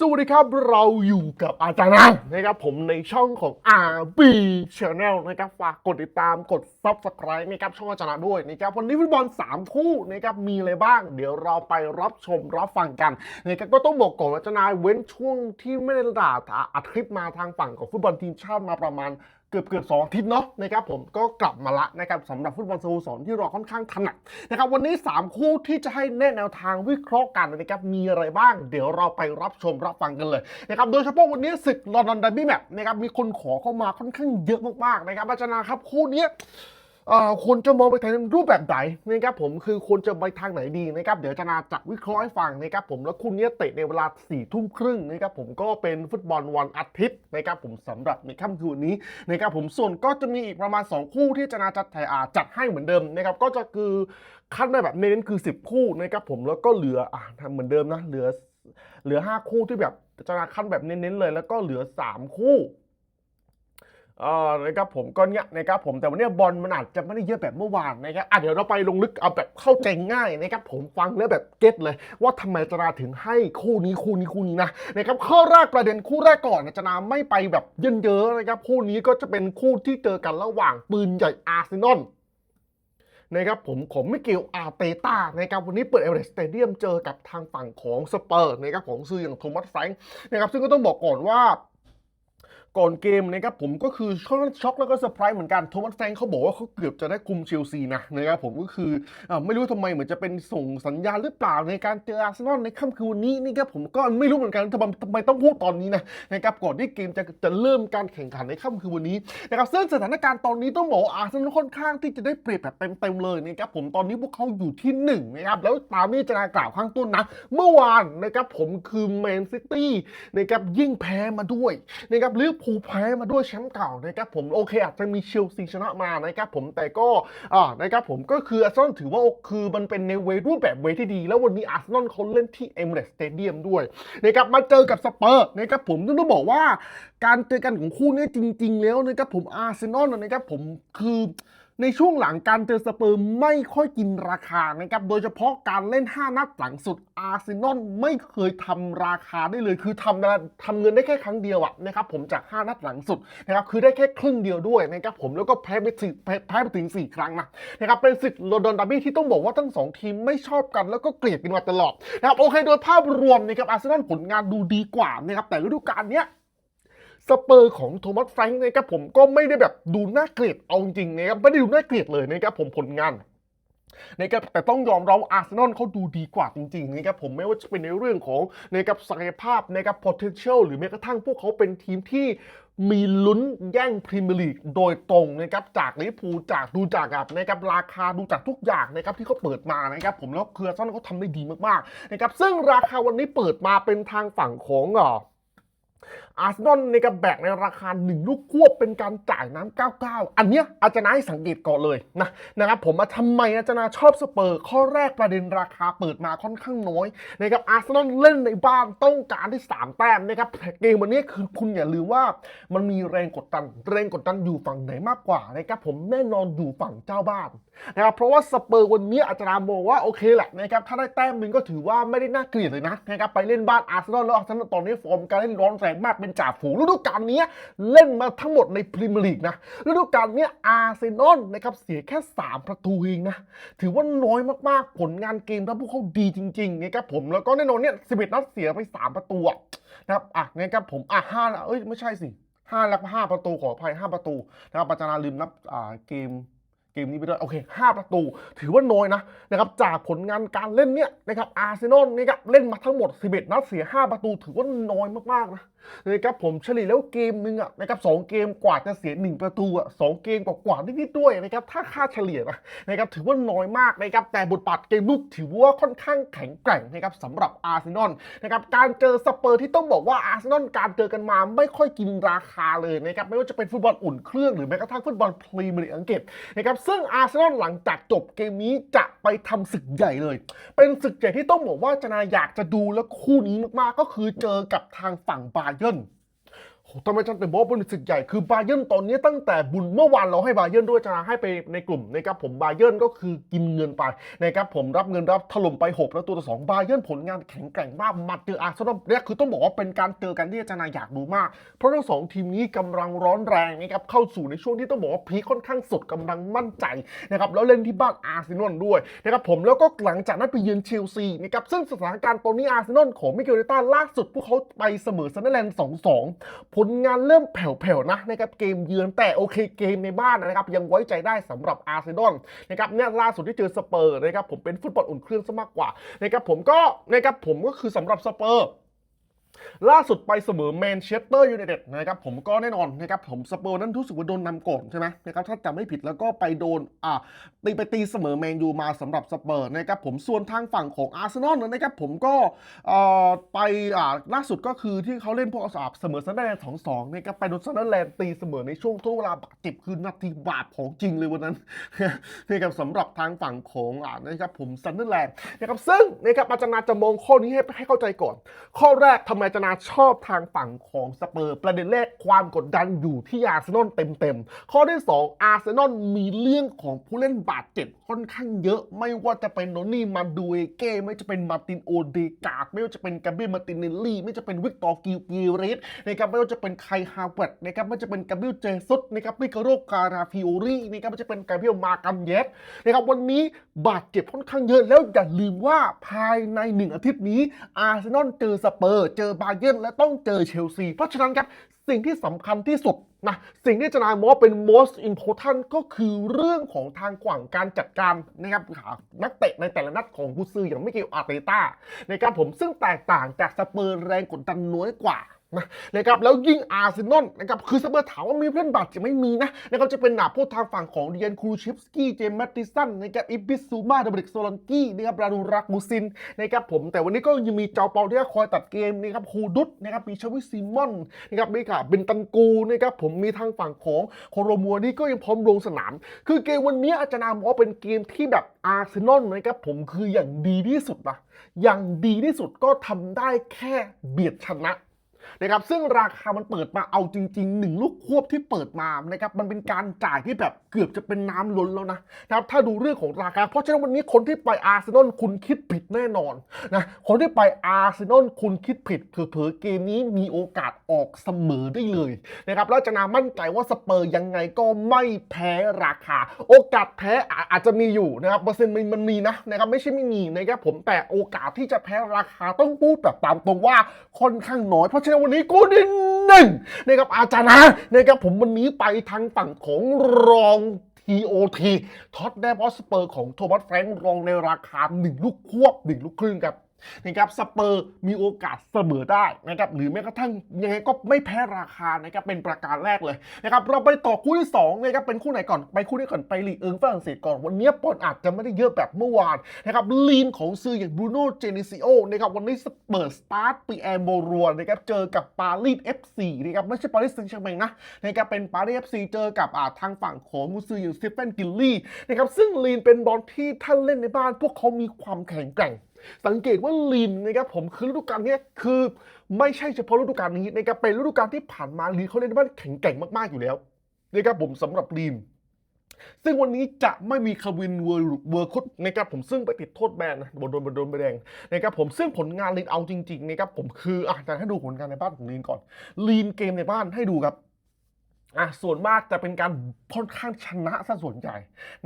สวัสดีครับเราอยู่กับอาจารย์นะนะครับผมในช่องของ RB Channel นะครับฝากกดติดตามกด Subscribe นะครับช่องอาจารย์ด้วยนะครับวันนี้ฟุตบอล 3 คู่นะครับมีอะไรบ้าง เดี๋ยวเราไปรับชมรับฟังกันนะครับก็ต้องบอกก่อนว่าอาจารย์เว้นช่วงที่ไม่ได้ด่าอัดคลิปมาทางฝั่งของฟุตบอลทีมชาติมาประมาณ เกือบเกือบสองทิศเนาะนะครับผมก็กลับมาละนะครับสำหรับฟุตบอลสโมสรที่เราค่อนข้างถนัดนะครับวันนี้ 3 คู่ที่จะให้แนะแนวทางวิเคราะห์กันนะครับมีอะไรบ้าง เดี๋ยวเราไปรับชมรับฟังกันเลยนะครับโดยเฉพาะวันนี้ศึกลอนดอนดับบี้แมตช์นะครับมีคนขอเข้ามาค่อนข้างเยอะมากๆนะครับอาจารย์ครับคู่นี้ ควรจะมองไปทางรูปแบบไหนนะครับผมคือควรจะไปทางไหนดีนะครับเดี๋ยวจะนาจัดวิเคราะห์ให้ฟังนะครับผมแล้วคู่นี้เตะในเวลา4ี่ทุ่มครึ่งนะครับผมก็เป็นฟุตบอลวันอาทิตย์นะครับผมสำหรับในค่ำคืนนี้นะครับผมส่วนก็จะมีอีกประมาณ 2 คู่ที่จะนาจัดถ่ายอาจัดให้เหมือนเดิมนะครับก็จะคือคัดมาแบบเน้นคือ 10 คู่นะครับผมแล้วก็เหลืออ่าเหมือนเดิมนะเหลือเหลือ 5 คู่ที่แบบจะนาคัดแบบเน้นๆเลย แล้วก็เหลือ 3 คู่ เออนะครับผมก็เนี่ยนะครับผมแต่วันนี้บอลมันอาจจะไม่ได้เยอะแบบเมื่อวานนะครับอะเดี๋ยวเราไปลงลึกเอาแบบเข้าใจง่ายนะครับผมฟังแล้วแบบเก็ตเลย ว่าทำไมจนาถึงให้คู่นี้คู่นี้คู่นี้นะนะครับข้อแรกประเด็นคู่แรกก่อนนะจนาไม่ไปแบบเยินๆนะครับคู่นี้ก็จะเป็นคู่ที่เจอกันระหว่างปืนใหญ่อาร์เซนอลนะครับผมของมิเกลอาเตต้านะครับวันนี้เปิดเอเวอเรสต์สเตเดียมเจอกับทางฝั่งของสเปอร์นะครับของซื้ออย่างโทมัสแฟรงค์นะครับซึ่งก็ต้องบอกก่อนว่า ก่อนเกมนะครับผมก็คือค่อนข้างช็อกแล้วก็เซอร์ไพรส์เหมือนกันโทมัสแฟงเขาบอกว่าเขาเกือบจะได้คุมเชลซีนะนะครับผมก็คืออไม่รู้ทำไมเหมือนจะเป็นส่งสัญญาณหรือเปล่าในการเจออาร์เซนอลในค่ำคืนวันนี้นี่ครับผมก็ไม่รู้เหมือนกันทำไมทำไมต้องพูดตอนนี้นะนะครับก่อนที่เกมจะจะเริ่มการแข่งขันในค่ำคืนวันนี้นะครับซึ่งสถานการณ์ตอนนี้ต้องบอกว่าอาร์เซนอลค่อนข้างที่จะได้เปรียบแบบเต็มๆเลยนะครับผมตอนนี้พวกเขาอยู่ที่หนึ่งนะครับแล้วตามที่จะกล่าวข้างต้นนะเมื่อวานนะครับผมคือแมนซิตี้นะครับยิ่งแพ้มาด้วยนะครับลิเวอร์คูลแพ้มาด้วยแชมป์เก่านะครับผมโอเคอาจจะมีเชลซีชนะมานะครับผมแต่ก็อ่านะครับผมก็คืออาร์เซนอลถือว่าคือมันเป็นในเวรูปแบบเวที่ดี แล้ววันนี้อาร์เซนอลเขาเล่นที่เอมิเรสสเตเดียมด้วยนะครับมาเจอกับสเปอร์นะครับผมต้องบอกว่าการเจอกันของคู่นี้จริง ๆ แล้วนะครับผมอาร์เซนอลนะครับผมคือ ในช่วงหลังการเจอสเปอร์ไม่ค่อยกินราคานะครับ โดยเฉพาะการเล่น 5 นัดหลังสุดอาร์เซนอลไม่เคยทำราคาได้เลย คือทำทำเงินได้แค่ครั้งเดียวอะนะครับผมจาก 5 นัดหลังสุดนะครับคือได้แค่ครึ่งเดียวด้วยนะครับผมแล้วก็แพ้ไปสี่แพ้ไปถึง 4 ครั้งนะนะครับเป็นศึกลนดอนดาร์บี้ที่ต้องบอกว่าทั้งสองทีมไม่ชอบกันแล้วก็เกลียดกันมาตลอดนะครับโอเคโดยภาพรวมนะครับอาร์เซนอลผลงานดูดีกว่านะครับแต่ฤดูกาลเนี้ย สเปอร์ของโทมัสแฟรงค์นะครับผมก็ไม่ได้แบบดูน่าเกลียดเอาจริงนะครับไม่ได้ดูน่าเกลียดเลยนะครับผมผลงานนะครับแต่ต้องยอมรับอาร์เซนอลเขาดูดีกว่าจริงๆนะครับผมไม่ว่าจะเป็นในเรื่องของนะครับศักยภาพนะครับ potential หรือแม้กระทั่งพวกเขาเป็นทีมที่มีลุ้นแย่งพรีเมียร์ลีกโดยตรงนะครับจากลิเวอร์พูจากดูจากแบบนะครับราคาดูจากทุกอย่างนะครับที่เขาเปิดมานะครับผมแล้วเครือซันเขาทำได้ดีมากๆนะครับซึ่งราคาวันนี้เปิดมาเป็นทางฝั่งของอ่า อาร์เซนอลในกระแบกในราคา 1 ลูกควบเป็นการจ่ายน้ำ99 อันเนี้ยอาจารย์นาให้สังเกตก่อนเลยนะนะครับผมว่าทำไมอาจารย์นาชอบสเปอร์ ข้อแรกประเด็นราคาเปิดมาค่อนข้างน้อยนะครับอาร์เซนอลเล่นในบ้านต้องการที่ 3 แต้มนะครับเกมวันนี้คือคุณอย่าลืมว่ามันมีแรงกดดันแรงกดดันอยู่ฝั่งไหนมากกว่านะครับผมแน่นอนอยู่ฝั่งเจ้าบ้านนะครับเพราะว่าสเปอร์วันนี้อาจารย์มองว่าโอเคแหละนะครับถ้าได้แต้มหนึ่งก็ถือว่าไม่ได้น่าเกลียดเลยนะนะครับไปเล่นบ้านอาร์เซนอลแล้วอาร์เซนอลตอนนี้ฟอร์มการเล่นร้อนแรงมากเป็นจ่าฝูงฤดูกาลนี้เล่นมาทั้งหมดในพรีเมียร์ลีกนะฤดูกาลนี้อาร์เซนอลนะครับเสียแค่ 3 ประตูเองนะถือว่าน้อยมากๆผลงานเกมแล้วพวกเขาดีจริงๆนะครับผมแล้วก็แน่นอนเนี่ย11นัดเสียไป 3 ประตูนะครับอะนะครับผมอะห้าเอ้ยไม่ใช่สิห้าแล้วห้าประตูขออภัยห้าประตูนะครับอาจารย์ลืมนับอ่าเกมเกมนี้ไปด้วยโอเค 5 ประตู ถือว่าน้อยนะนะครับจากผลงานการเล่นเนี่ยนะครับอาร์เซนอลนี่ครับเล่นมาทั้งหมด 11 นัดเสีย 5 ประตู ถือว่าน้อยมากๆนะ นะครับผมเฉลี่ยแล้วเกมหนึ่งอะนะครับสองเกมกว่าจะเสีย 1 ประตูอะสองเกมกว่าๆนิดๆด้วยนะครับถ้าค่าเฉลี่ยนะนะครับถือว่าน้อยมากนะครับแต่บทบาทเกมลุกถือว่าค่อนข้างแข็งแกร่งนะครับสำหรับอาร์เซนอลนะครับการเจอสเปอร์ที่ต้องบอกว่าอาร์เซนอลการเจอกันมาไม่ค่อยกินราคาเลยนะครับไม่ว่าจะเป็นฟุตบอลอุ่นเครื่องหรือแม้กระทั่งฟุตบอลพรีเมียร์ลีกอังกฤษนะครับซึ่งอาร์เซนอลหลังจากจบเกมนี้จะไปทำศึกใหญ่เลย เป็นศึกใหญ่ที่ต้องบอกว่าจนาอยากจะดูแล้วคู่นี้มากๆก็คือเจอกับทางฝั่งบาเยิร์นโห ทำไมฉันถึงบอกว่าเป็นศึกใหญ่คือบาเยิร์นตอนนี้ตั้งแต่บุญเมื่อวานเราให้บาเยิร์นด้วยจะให้ไปในกลุ่มนะครับผมบาเยิร์นก็คือกินเงินไปนะครับผมรับเงินรับถล่มไปหกแล้วตัวต่อสองบาเยิร์นผลงานแข็งแกร่งมากหมัดเจออาร์เซนอลเนี่ยคือต้องบอกว่าเป็นการเจอกันที่อาจารย์อยากดูมาก เพราะทั้งสองทีมนี้กำลังร้อนแรงนะครับเข้าสู่ในช่วงที่ต้องบอกว่าพีคค่อนข้างสดกำลังมั่นใจนะครับแล้วเล่นที่บ้านอาร์เซนอลด้วยนะครับผมแล้วก็หลังจากนั้นไปเยือนเชลซีนะครับซึ่งสถานการณ์ตอนนี้อาร์เซนอลของมิเกลเรต้าล่าสุดพวกเขาไปเสมอซันเดอร์แลนด์2-2ผลลงานเริ่มแผ่วๆนะนะครับเกมเยือนแต่โอเคเกมในบ้านนะครับยังไว้ใจได้สำหรับอาร์เซนอลนะครับเนี่ยล่าสุดที่เจอสเปอร์นะครับผมเป็นฟุตบอลอุ่นเครื่องซะมากกว่านะครับผมก็นะครับผมก็คือสำหรับสเปอร์ ล่าสุดไปเสมอแมนเชสเตอร์ยูไนเต็ดนะครับผมก็แน่นอนนะครับผมสเปอร์นั้นรู้สึกว่าโดนนำก่อนใช่ไหมนะครับถ้าจำไม่ผิดแล้วก็ไปโดนอ่าตีไปตีเสมอแมนยูมาสำหรับสเปอร์นะครับผมส่วนทางฝั่งของอาร์เซนอลนะครับผมก็เอ่อไปอ่าล่าสุดก็คือที่เขาเล่นพวกอาสาบเสมอซันเดอร์แลนด์สองสองนะครับไปโดนซันเดอร์แลนด์ตีเสมอในช่วงทดเวลาบาดเจ็บคือนาทีบาดของจริงเลยวันนั้นนะครับสำหรับทางฝั่งของอ่านะครับผมซันเดอร์แลนด์นะครับซึ่งนะครับอาจารย์จะมองข้อนี้ให้ให้เข้าใจก่อน ข้อแรกทำไมอาจาชอบทางฝั่งของสเปอร์ประเด็นแรกความกดดันอยู่ที่อาร์เซนอลเต็มๆ ข้อที่ 2 อาร์เซนอลมีเรื่องของผู้เล่นบาดเจ็บค่อนข้างเยอะ ไม่ว่าจะเป็นโนนี่มาดูเอเก้ไม่ว่าจะเป็นมาร์ตินโอเดกาไม่ว่าจะเป็นกาเบรียลมาร์ตินเนลลี่ไม่ว่าจะเป็นวิกตอร์กิลกิเรสนะครับไม่ว่าจะเป็นไคฮาวเวิร์ดนะครับไม่ว่าจะเป็นกาเบรียลเจซุสนะครับมิคาโรการาฟิโอรีนะครับไม่ว่าจะเป็นกาเบรียลมากันเยสนะครับวันนี้บาดเจ็บค่อนข้างเยอะแล้วอย่าลืมว่าภายในหนึ่งอาทิตย์นี้อาร์เซนอลเจอสเปอร์เจอบาเยิร์นและต้องเจอเชลซี เพราะฉะนั้นครับ สิ่งที่สำคัญที่สุดนะสิ่งที่จะนายมองเป็น most important ก็คือเรื่องของทางขวางการจัดการนะครับหานักเตะในแต่ละนัดของกุซืออย่างไม่เกี่ยวอาร์เตต้าในการผมซึ่งแตกต่างจากสเปอร์แรงกดดันน้อยกว่า นะนะครับแล้วยิ่งอาร์เซนอลนะครับคือสเปอร์ถามว่ามีเพื่อนบาดเจ็บไม่มีนะนะครับจะเป็นหนาพวกทางฝั่งของเดียนครูชิฟสกี้เจมส์แมตติสันนะครับอิบิสซูมาดับเบิลโซลอนกี้นะครับราดูรักมูซินนะครับผมแต่วันนี้ก็ยังมีเจ้าเปาที่คอยตัดเกมนะครับฮูดุสนะครับมีชวิซิมอนนะครับมีค่ะเบนตันกูนะครับผมมีทางฝั่งของโคโรมัวนี่ก็ยังพร้อมลงสนาม คือเกมวันนี้อาจารย์นามองว่าเป็นเกมที่แบบอาร์เซนอลนะครับผมคืออย่างดีที่สุดนะอย่างดีที่สุดก็ทำได้แค่เบียดชนะ นะครับซึ่งราคามันเปิดมาเอาจริงๆหนึ่งลูกควบที่เปิดมานะครับมันเป็นการจ่ายที่แบบเกือบจะเป็นน้ำล้นแล้วนะนะครับถ้าดูเรื่องของราคา เพราะฉะนั้นวันนี้คนที่ไปอาร์เซนอลคุณคิดผิดแน่นอนนะคนที่ไปอาร์เซนอลคุณคิดผิดเผลอๆเกมนี้มีโอกาสออกเสมอได้เลยนะครับแล้วจะนามั่นใจว่าสเปอร์ยังไงก็ไม่แพ้ราคา โอกาสแพ้อาอาจจะมีอยู่นะครับเปอร์เซ็นต์มันมันมีนะนะครับไม่ใช่ไม่มีนะครับผมแต่โอกาสที่จะแพ้ราคาต้องพูดแบบตามตรงว่าค่อนข้างน้อยเพราะฉะนั้นวันนี้กูดินหนึ่งนะครับอาจารย์นะนะครับผมวันนี้ไปทางฝั่งของรอง TOT ท็อตแนมอสเปอร์ของโทมัสแฟรงค์รองในราคา 1 ลูกควบ 1 ลูกครึ่งครับ นะครับสเปอร์มีโอกาสเสมอได้นะครับหรือแม้กระทั่งยังไงก็ไม่แพ้ราคานะครับเป็นประการแรกเลยนะครับเราไปต่อคู่ที่2นะครับเป็นคู่ไหนก่อนไปคู่นี้ก่อนไปลีเอิงฝรั่งเศสก่อนวันนี้ปอนอาจจะไม่ได้เยอะแบบเมื่อวานนะครับลีนของซื้ออย่างบรูโน่เจเนซิโอนะครับวันนี้สเปิดสตาร์ทปีแอร์โมรัวนะครับเจอกับปารีส FC นะครับไม่ใช่ปารีสแซงต์แชร์แมงนะนะครับเป็นปารีส FC เจอกับอ่าทางฝั่งของมูซืออย่างสตีเฟนกิลลี่นะครับซึ่งลีนเป็นบอลที่ท่านเล่นในบ้าน พวกเขามีความแข็งแกร่ง สังเกตว่าลีนนะครับผมคือฤดูกาลนี้คือไม่ใช่เฉพาะฤดูกาลนี้นะครับเป็นฤดูกาลที่ผ่านมาลีนเขาเล่นในบ้านแข็งแกร่งมากๆอยู่แล้วนะครับผมสำหรับลีนซึ่งวันนี้จะไม่มีคาวินเวอร์เวอร์คุตนะครับผมซึ่งไปติดโทษแบนนะโดนโดนโดนใบแดงนะครับผมซึ่งผลงานลีนเอาจริงๆนะครับผมคืออะแต่ให้ดูผลงานในบ้านของลีนก่อนลีนเกมในบ้านให้ดูครับ อะส่วนมากจะเป็นการค่อนข้างชนะซะส่วนใหญ่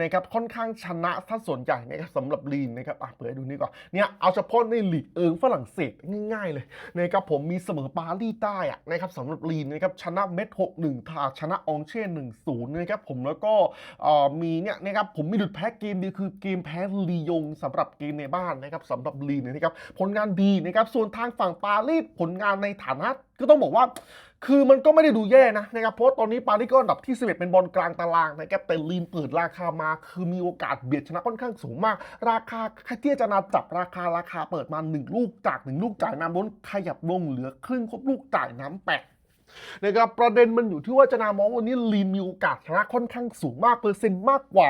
นะครับค่อนข้างชนะซะส่วนใหญ่นะครับสำหรับลีนนะครับอะเปิดดูนี่ก่อนเนี่ยเอาเฉพาะในลีกเอิงฝรั่งเศสง่ายๆเลยนะครับผมมีเสมอปารีสได้อะนะครับสำหรับลีนนะครับชนะเม็ดหกหนึ่งทาชนะองเช่หนึ่งศูนย์นะครับผมแล้วก็เอ่อมีเนี่ยนะครับผมมีหลุดแพ้เกมเดียวคือเกมแพ้ลียงสำหรับเกมในบ้านนะครับสำหรับลีนนะครับผลงานดีนะครับส่วนทางฝั่งปารีสผลงานในฐานะ ก็ต้องบอกว่า คือมันก็ไม่ได้ดูแย่นะนะครับเพราะตอนนี้ปารีสก็อันดับที่ 11 เป็นบอลกลางตารางนะครับแต่ลีนเปิดราคามา คือมีโอกาสเบียดชนะค่อนข้างสูงมาก ราคาเทียจะนาจับราคาราคาเปิดมา 1 ลูกจาก 1 ลูกจ่ายน้ำล้นขยับลงเหลือครึ่งครบลูกจ่ายน้ำแปด นะครับประเด็นมันอยู่ที่ว่าจะนามองวันนี้ลีนมีโอกาสชนะค่อนข้างสูงมากเปอร์เซ็นต์มากกว่า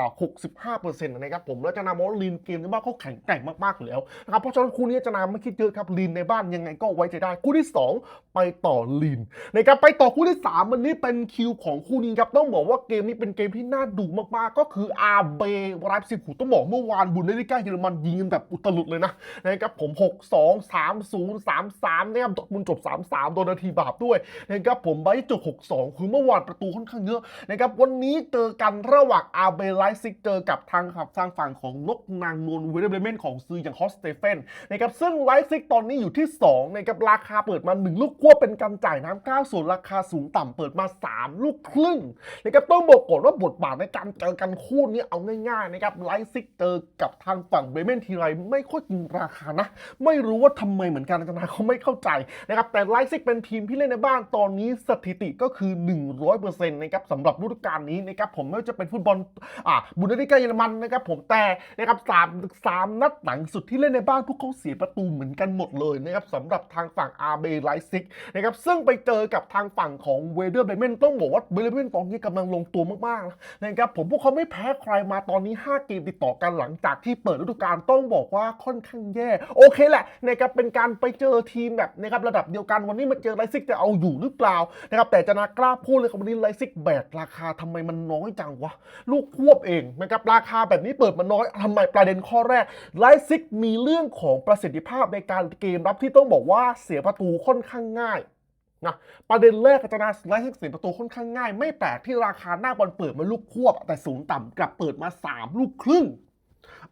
65%นะครับผมแล้วจะนามองลีนเกมในบ้านเขาแข็งแกร่งมากๆอยู่แล้วนะครับเพราะฉะนั้นคู่นี้จะนาไม่คิดเยอะครับลีนในบ้านยังไงก็ไว้ใจได้คู่ที่ 2 ไปต่อลีนนะครับไปต่อคู่ที่ 3 วันนี้เป็นคิวของคู่นี้ครับต้องบอกว่าเกมนี้เป็นเกมที่น่าดูมากๆ ก็คืออาเบไรฟ์ซิกูต้องบอกเมื่อวานบุนเดลิก้าเยอรมันยิงกันแบบอุตลุดเลยนะนะครับผม 6 2 3 0 3 3นะครับมุนจบ 3 3โดนนาทีบาปด้วยนะครับผมไบรท์จุด62 คือเมื่อวานประตูค่อนข้างเยอะนะครับวันนี้เจอกันระหว่างอาเบไลซิกเจอกับทางขับทางฝั่งของนกนางนวลเวเดเบเมนของซืออย่างฮอสเตเฟนนะครับซึ่งไลซิกตอนนี้อยู่ที่2นะครับราคาเปิดมา 1 ลูกควบเป็นการจ่ายน้ำ9ส่วนราคาสูงต่ำเปิดมา 3 ลูกครึ่งนะครับต้องบอกก่อนว่าบทบาทในการเจอกันคู่นี้เอาง่ายๆนะครับไลซิกเจอกับทางฝั่งเบเมนทีไรไม่ค่อยกินราคานะ ไม่รู้ว่าทำไมเหมือนกันอาจารย์เขาไม่เข้าใจนะครับแต่ไลซิกเป็นทีมที่เล่นในบ้านตอนนี้สถิติก็คือ 100%นะครับสำหรับฤดูกาลนี้นะครับผมไม่ว่าจะเป็นฟุตบอลอ่าบุนเดสลิกาเยอรมันนะครับผมแต่นะครับสามสามนัดหลังสุดที่เล่นในบ้านพวกเขาเสียประตูเหมือนกันหมดเลยนะครับสำหรับทางฝั่งอาร์เบไลซิกนะครับซึ่งไปเจอกับทางฝั่งของเวเดอร์เบเมนต้องบอกว่าเบเดอร์เบเมนตอนนี้กำลังลงตัวมากๆนะครับผมพวกเขาไม่แพ้ใครมาตอนนี้ 5 เกมติดต่อกันหลังจากที่เปิดฤดูกาลต้องบอกว่าค่อนข้างแย่ โอเคแหละนะครับเป็นการไปเจอทีมแบบนะครับระดับเดียวกันวันนี้มาเจอไลซิกจะเอาอยู่หรือเปล่านะครับแต่จะนากล้าพูดเลยครับวันนี้ไลซิกแบกราคาทำไมมันน้อยจังวะ ลูกควบเองนะครับราคาแบบนี้เปิดมาน้อยทำไมประเด็นข้อแรกไลซิกมีเรื่องของประสิทธิภาพในการเกมรับที่ต้องบอกว่าเสียประตูค่อนข้างง่ายนะประเด็นแรกอาจาไลท์เสียประตูค่อนข้างง่าย ไม่แปลกที่ราคาหน้าบอลเปิดมาลูกควบ แต่สูงต่ำกลับเปิดมา 3 ลูกครึ่ง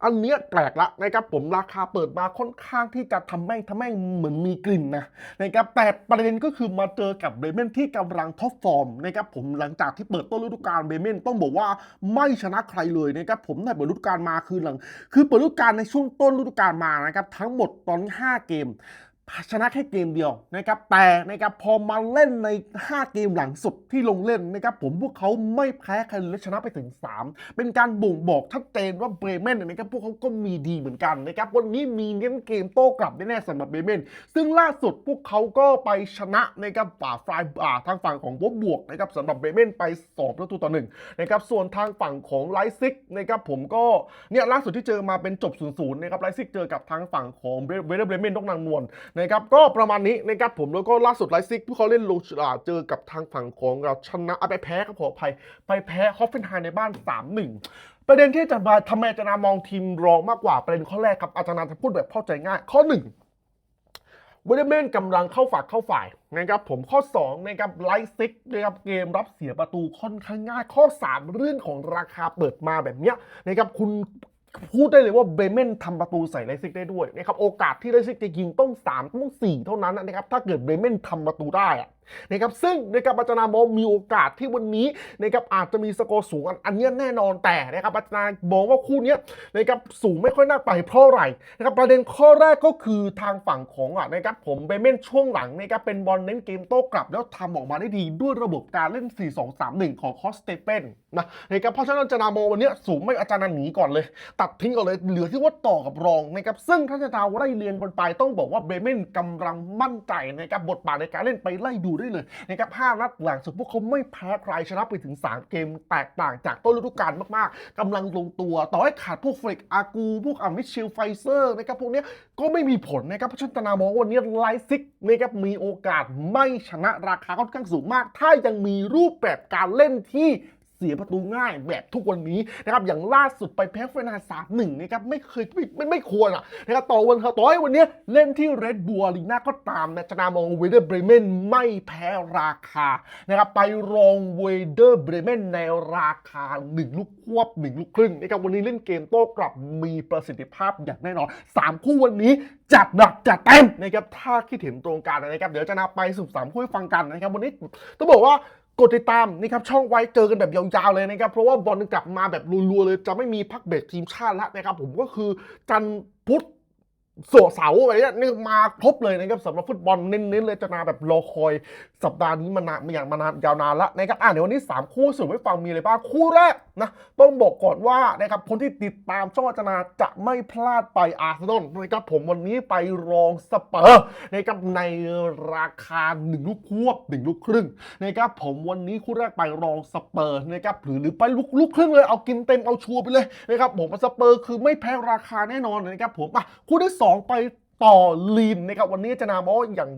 อันเนี้ยแปลกละนะครับผมราคาเปิดมาค่อนข้างที่จะทำแม่งทำแม่งเหมือนมีกลิ่นนะนะครับแต่ประเด็นก็คือมาเจอกับเบเมนที่กำลังท็อปฟอร์มนะครับผมหลังจากที่เปิดต้นฤดูกาลเบเมนต้องบอกว่าไม่ชนะใครเลยนะครับผมในเปิดฤดูกาลมาคือหลัง คือเปิดฤดูกาลในช่วงต้นฤดูกาลมานะครับทั้งหมดตอนนี้5เกม ชนะแค่เกมเดียวนะครับแต่นะครับพอมาเล่นใน 5 เกมหลังสุดที่ลงเล่นนะครับผมพวกเขาไม่แพ้ใครเลยและชนะไปถึง 3 เป็นการบ่งบอกชัดเจนว่าเบรเมนนะครับพวกเขาก็มีดีเหมือนกันนะครับวันนี้มีเน้นเกมโต้กลับแน่ๆสำหรับเบรเมนซึ่งล่าสุดพวกเขาก็ไปชนะนะครับฝ่าฟรายอ่าทางฝั่งของบบบวกนะครับสำหรับเบรเมนไป2ประตูต่อหนึ่งนะครับส่วนทางฝั่งของไลซิกนะครับผมก็เนี่ยล่าสุดที่เจอมาเป็นจบ0ูนย์นะครับไลซิกเจอกับทางฝั่งของเวเดอร์เบรเมนต้องนางนวลนะครับก็ประมาณนี้นะครับผมแล้วก็ล่าสุดไลซิกผู้เขาเล่นโลชาเจอกับทางฝั่งของเราชนะไปแพ้ครับขออภัยไปแพ้ฮอฟเฟนไฮม์ในบ้าน 3-1ประเด็นที่อาจารย์มาทำไมอาจารย์นามองทีมรองมากกว่าประเด็นข้อแรกครับอาจารย์จะพูดแบบเข้าใจง่าย ข้อหนึ่งเวเดเมนกำลังเข้าฝักเข้าฝ่ายนะครับผมข้อ2นะครับไลซิกนะครับเกมรับเสียประตูค่อนข้างง่าย ข้อ 3 เรื่องของราคาเปิดมาแบบเนี้ยนะครับคุณ พูดได้เลยว่าเบเมนทำประตูใส่ไลซิกได้ด้วยนะครับโอกาสที่ไลซิกจะยิงต้อง3ต้อง4เท่านั้นนะครับถ้าเกิดเบเมนทำประตูได้อะ นะครับซึ่งนะครับอาจารย์นามมีโอกาสที่วันนี้นะครับอาจจะมีสกอร์สูงอันนเนี้ยแน่นอนแต่นะครับอาจารย์มองว่าคู่เนี้ยนะครับสูงไม่ค่อยน่าไปเพราะอะไรนะครับประเด็นข้อแรกก็คือทางฝั่งของอะนะครับผมเบเมนช่วงหลังนะครับเป็นบอลเน้นเกมโต้กลับแล้วทำออกมาได้ดีด้วยระบบการเล่น 4-2-3-1 ของคอสเตเปนนะนะครับเพราะฉะนั้นอาจารย์นามวันเนี้ยสูงไม่อาจารย์หนีก่อนเลย ตัดทิ้งก่อนเลยเหลือที่ว่าต่อกับรองนะครับซึ่งถ้าจะดาวไล่เรียงกันไปต้องบอกว่าเบเมนกำลังมั่นใจนะครับบทบาทในการเล่นไปไล่ดูได้เลยนะครับห้านัดหลังสุดพวกเขาไม่แพ้ใครชนะไปถึง 3 เกมแตกต่างจากต้นฤดูกาลมากๆกำลังลงตัว ต่อให้ขาดพวกเฟรกอากู พวกอามิชชิลไฟเซอร์นะครับพวกนี้ก็ไม่มีผลนะครับเพราะฉะนันตนามองว่าวันนี้ไลซิกนะครับมีโอกาสไม่ชนะราคาค่อนข้างสูงมาก ถ้ายังมีรูปแบบการเล่นที่ เสียประตูง่ายแบบทุกวันนี้นะครับอย่างล่าสุดไปแพ้เฟนาสามหนึ่งนะครับไม่เคยไม่ไม่ไม่ควรอะนะครับต่อวันต่อให้วันนี้เล่นที่เรดบัวลีน่าก็ตามนะจะนามองเวเดอร์เบรเมนไม่แพ้ราคานะครับไปรองเวเดอร์เบรเมนในราคา1ลูกควบ1ลูกครึ่งนะครับวันนี้เล่นเกมโต้กลับมีประสิทธิภาพอย่างแน่นอน3คู่วันนี้จัดหนักจัดเต็มนะครับถ้าคิดเห็นตรงกันนะครับเดี๋ยวจะนาไปสุบสามคู่ให้ฟังกันนะครับวันนี้ต้องบอกว่า กดติดตามนะครับช่องไว้เจอกันแบบยาวๆเลยนะครับ เพราะว่าบอลกลับมาแบบรัวๆเลย จะไม่มีพักเบรกทีมชาติแล้วนะครับ ผมก็คือจันพุธ โสเสาอะไรเนี่ยนี่มาครบเลยนะครับสำหรับฟุตบอลเน้นๆเลยจะมาแบบรอคอยสัปดาห์นี้มานานมาอย่างมานานยาวนานละนะครับอะเดี๋ยววันนี้ 3 คู่สรุปให้ฟังมีอะไรบ้างคู่แรกนะต้องบอกก่อนว่านะครับคนที่ติดตามช่องอาจนาจะไม่พลาดไปอาร์เซนอลนะครับผมวันนี้ไปรองสเปอร์นะครับในราคา1ลูกควบ1ลูกครึ่งนะครับผมวันนี้คู่แรกไปรองสเปอร์นะครับหรือหรือไปลูกลูกครึ่งเลยเอากินเต็มเอาชัวร์ไปเลยนะครับผมสเปอร์คือไม่แพ้ราคาแน่นอนนะครับผมอะคู่ที่สองไปต่อลีนนะครับวันนี้จะนาบอกว่าอย่าง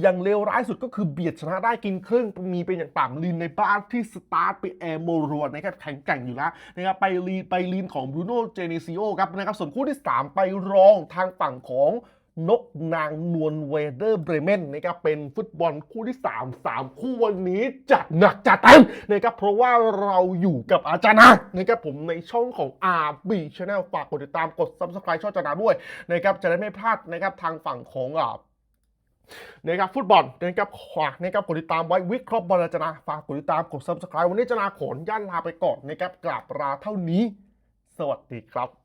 อย่างเลวร้ายสุดก็คือเบียดชนะได้กินครึ่งมีเป็นอย่างต่ำลีนในบ้านที่สตาร์ทไปแอร์โมรัวนะครับแข็งแกร่งอยู่แล้วนะครับไปลีนไปลีนของบรูโน่เจเนซิโอครับนะครับส่วนคู่ที่ 3 ไปรองทางฝั่งของ นกนางนวลเวเดอร์เบรเมนนะครับเป็นฟุตบอลคู่ที่ 3 3 คู่วันนี้จัดหนักจัดเต็มนะครับเพราะว่าเราอยู่กับอาจารย์นะนะครับผมในช่องของ RB Channel ฝากกดติดตามกด Subscribe ช่องอาจารย์ด้วยนะครับจะได้ไม่พลาดนะครับทางฝั่งของอ่านะครับฟุตบอลนะครับฝากนะครับกดติดตามไว้วิเคราะห์บอลจนาฝากกดติดตามกด subscribe วันนี้จนาขนย่านลาไปก่อนนะครับกราบลาเท่านี้ สวัสดีครับ